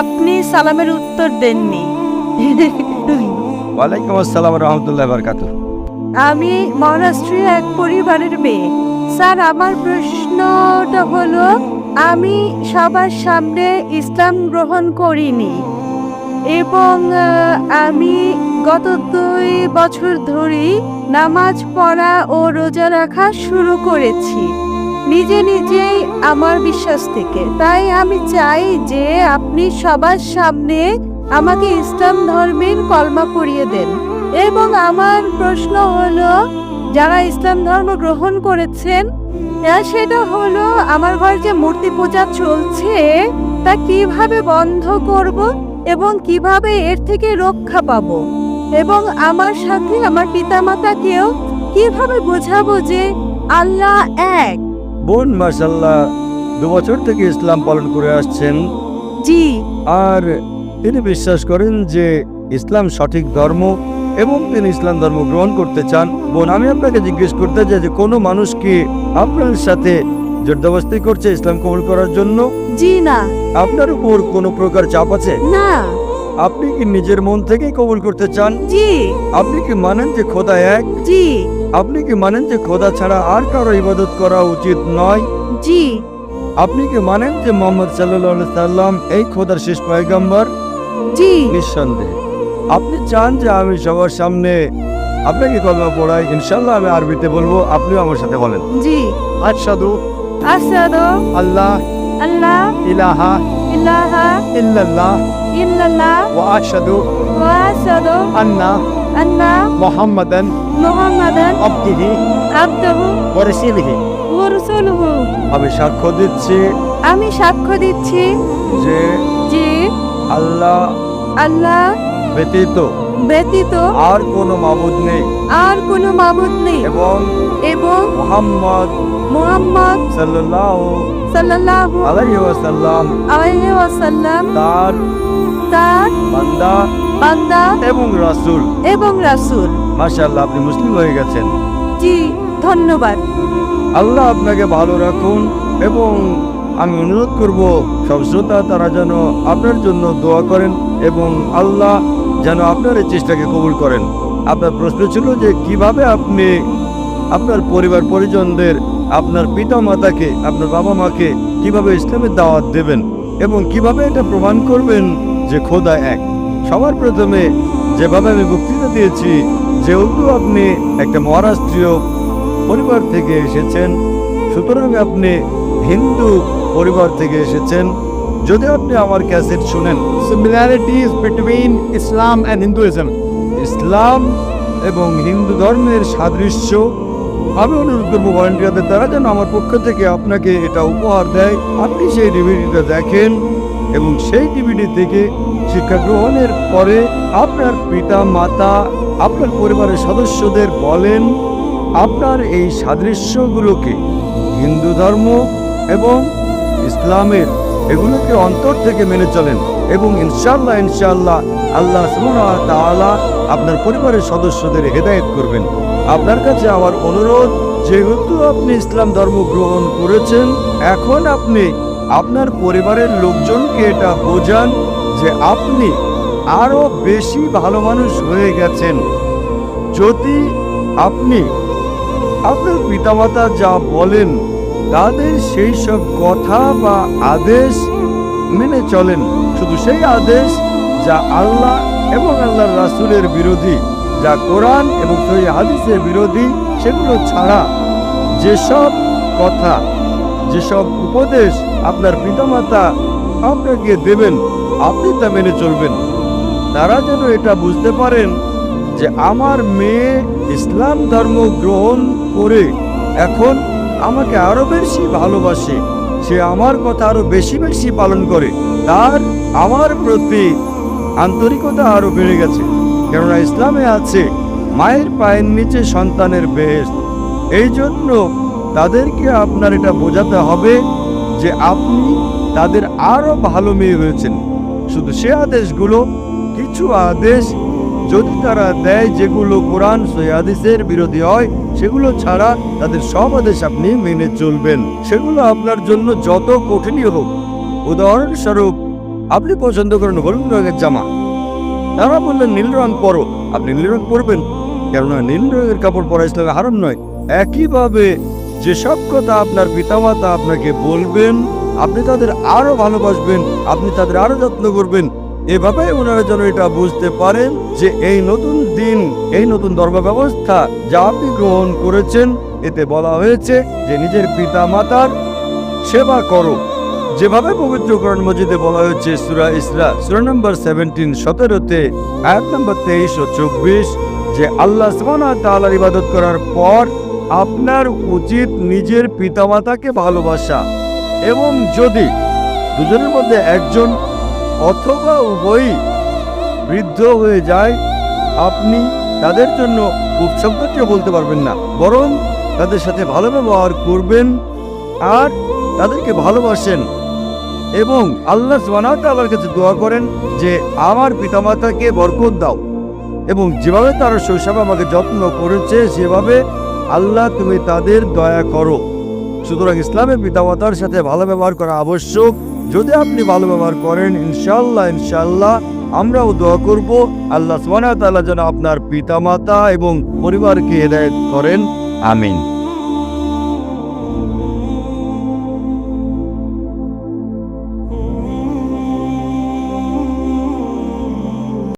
আপনি সালামের উত্তর দেননি। ওয়ালাইকুম আসসালাম রহমতুল্লাহ বরকাত আমি মহারাষ্ট্রের এক পরিবারের মেয়ে। স্যার আমার প্রশ্নটা হলো আমি সবার সামনে ইসলাম গ্রহণ করিনি এবং আমি গত দুই বছর ধরেই নামাজ পড়া ও রোজা রাখা শুরু করেছি। নিজে নিজেই আমার বিশ্বাস থেকে। তাই আমি চাই যে আপনি সবার সামনে আমাকে ইসলাম ধর্মের কলমা পড়িয়ে দেন। এবং আমার প্রশ্ন হলো, যারা ইসলাম ধর্ম গ্রহণ করেছেন সেটা হলো, আমার ঘরে যে মূর্তি পূজা চলছে, তা কীভাবে বন্ধ করব এবং কীভাবে এর থেকে রক্ষা পাবো? এবং আমার সাথে আমার পিতামাতাকেও কীভাবে বোঝাবো যে আল্লাহ এক বোন মার্শাল্লাহ দু বছর থেকে ইসলাম পালন করে আসছেন। জি। আর তিনি বিশ্বাস করেন যে ইসলাম সঠিক ধর্ম এবং তিনি ইসলাম ধর্ম গ্রহণ করতে চান। বোন আমি আপনাকে জিজ্ঞেস করতে চাই যে কোনো মানুষ কি আপনার সাথে জোরদাবস্তি করছে ইসলাম কবুল করার জন্য? জি না। আপনার উপর কোনো প্রকার চাপ আছে? না। আপনি কি নিজের মন থেকেই কবুল করতে চান? জি। আপনি কি মানেন যে খোদা এক? জি। আপনি কি মানেন যে খোদা ছাড়া আর কারও ইবাদত করা উচিত নয়? জি। আপনি কি মানেন যে মোহাম্মদ সাল্লাহ সাল্লাম এই খোদার শেষ পয়গাম্বর? জি। নিঃসন্দেহে। আপনি চান যে আমি সবার সামনে আপনাকে কলমা পড়াই ইনশাল্লাহ আমি আরবিতে বলব আপনিও আমার সাথে বলেন। জি। আশহাদু আসাদু আল্লাহ আল্লাহ ইলাহা ইলাহা ইল্লাল্লাহ ইল্লাল্লাহ ওয়া আশহাদু ওয়া আসাদু আন্না আন্না محمدا محمدا عبده عبده ورسوله. ورسوله. আমি সাক্ষ্য দিচ্ছি আমি সাক্ষ্য দিচ্ছি যে যে আল্লাহ আল্লাহ ব্যতীত ব্যতীত আর কোনো মাবুদ নেই। আর কোনো মাবুদ নেই। এবং এবং মুহাম্মদ মুহাম্মদ সাল্লাল্লাহু সাল্লাল্লাহু আলাইহি ওয়াসাল্লাম। আলাইহি ওয়াসাল্লাম তার তার বান্দা বান্দা এবং রাসূল। এবং রাসূল। মাশাআল্লাহ আপনি মুসলিম হয়ে গেছেন। জি ধন্যবাদ। আল্লাহ আপনাকে ভালো রাখুন এবং আমি অনুরোধ করব, সব শ্রোতা তারা যেন আপনার জন্য দোয়া করেন এবং আল্লাহ যেন আপনার এই চেষ্টাকে কবুল করেন। আপনার প্রশ্ন ছিল যে কীভাবে আপনি আপনার পরিবার পরিজনদের, আপনার পিতা মাতাকে আপনার বাবা মাকে কীভাবে ইসলামের দাওয়াত দেবেন এবং কীভাবে এটা প্রমাণ করবেন যে খোদা এক? সবার প্রথমে যেভাবে আমি বক্তৃতা দিয়েছি, যেহেতু আপনি একটা মহারাষ্ট্রীয় পরিবার থেকে এসেছেন, সুতরাং আপনি হিন্দু পরিবার থেকে এসেছেন। যদি আপনি আমার ক্যাসেট শুনেন। Similarities between Islam and Hinduism. Islam এবং হিন্দু ধর্মের সাদৃশ্য। আমি অনুরোধ করব ভলেন্টিয়ারদের তারা যেন আমার পক্ষ থেকে আপনাকে এটা উপহার দেয়। আপনি সেই ডিভিডিটা দেখেন এবং সেই ডিভিডি থেকে শিক্ষা গ্রহণের পরে আপনার পিতা মাতা আপনার পরিবারের সদস্যদের বলেন আপনার এই সাদৃশ্যগুলোকে হিন্দু ধর্ম এবং ইসলামের এগুলোকে অন্তর থেকে মেনে চলেন এবং ইনশাল্লাহ ইনশাল্লাহ আল্লাহ ওয়া আপনার পরিবারের সদস্যদের হেদায়েত করবেন। আপনার কাছে আমার অনুরোধ, যেহেতু আপনি ইসলাম ধর্ম গ্রহণ করেছেন, এখন আপনি আপনার পরিবারের লোকজনকে এটা বোঝান যে আপনি আরও বেশি ভালো মানুষ হয়ে গেছেন। যদি আপনি আপনার পিতামাতা যা বলেন তাদের সেই সব কথা বা আদেশ মেনে চলেন। শুধু সেই আদেশ যা আল্লাহ এবং আল্লাহর রাসুলের বিরোধী, যা কোরআন এবং সহি হাদিসের বিরোধী, সেগুলো ছাড়া যেসব কথা, যেসব উপদেশ আপনার পিতামাতা আপনাকে দেবেন, আপনি তা মেনে চলবেন। তারা যেন এটা বুঝতে পারেন যে আমার মেয়ে ইসলাম ধর্ম গ্রহণ করে এখন আমাকে আরও বেশি ভালোবাসে। সে আমার কথা আরও বেশি বেশি পালন করে। তার আমার প্রতি আন্তরিকতা আরও বেড়ে গেছে। কেননা ইসলামে আছে, মায়ের পায়ের নিচে সন্তানের বেশ। এই জন্য তাদেরকে আপনার এটা বোঝাতে হবে যে আপনি তাদের আরও ভালো মেয়ে হয়েছেন। শুধু সে আদেশগুলো, কিছু আদেশ যদি তারা দেয় যেগুলো কোরআন সৈয়াদিসের বিরোধী হয় সেগুলো ছাড়া তাদের সব আদেশ আপনি মেনে চলবেন। সেগুলো আপনার জন্য যত কঠিনই হোক। উদাহরণস্বরূপ, আপনি পছন্দ করেন হলুদ রঙের জামা। তারা বললেন, নীল রং পরো। আপনি নীল রং পরবেন, কেননা নীল রঙের কাপড় পরা ইসলামে হারাম নয়। একইভাবে, যেসব কথা আপনার পিতামাতা আপনাকে বলবেন, আপনি তাদের আরও ভালোবাসবেন, আপনি তাদের আরও যত্ন করবেন। এভাবে ওনারা যেন এটা বুঝতে পারেন যে এই নতুন দিন, এই নতুন ধর্ম ব্যবস্থা যা আপনি গ্রহণ করেছেন, এতে বলা হয়েছে যে নিজের পিতা মাতার সেবা করো। যেভাবে পবিত্র কোরআন মজিদে বলা হয়েছে সুরা ইসরা, সুরা নম্বর সেভেন্টিন সতেরোতে, আয়াত নম্বর তেইশ ও চব্বিশ, যে আল্লাহ তাআলার ইবাদত করার পর আপনার উচিত নিজের পিতামাতাকে ভালোবাসা। এবং যদি দুজনের মধ্যে একজন অথবা উভয়ই বৃদ্ধ হয়ে যায়, আপনি তাদের জন্য উপশব্দটিও বলতে পারবেন না। বরং তাদের সাথে ভালো ব্যবহার করবেন আর তাদেরকে ভালোবাসেন এবং আল্লাহ সুবহানাহু কাছে দোয়া করেন যে, আমার পিতামাতাকে বরকত দাও এবং যেভাবে তারা শৈশবে আমাকে যত্ন করেছে, সেভাবে আল্লাহ তুমি তাদের দয়া করো। সুতরাং ইসলামের পিতামাতার সাথে ভালো ব্যবহার করা আবশ্যক। যদি আপনি ভালো ব্যবহার করেন ইনশাল্লাহ ইনশাল্লাহ আমরাও দোয়া করব, আল্লাহ সোহান তালা যেন আপনার পিতা মাতা এবং পরিবারকে হেদায়ত করেন, আমিন।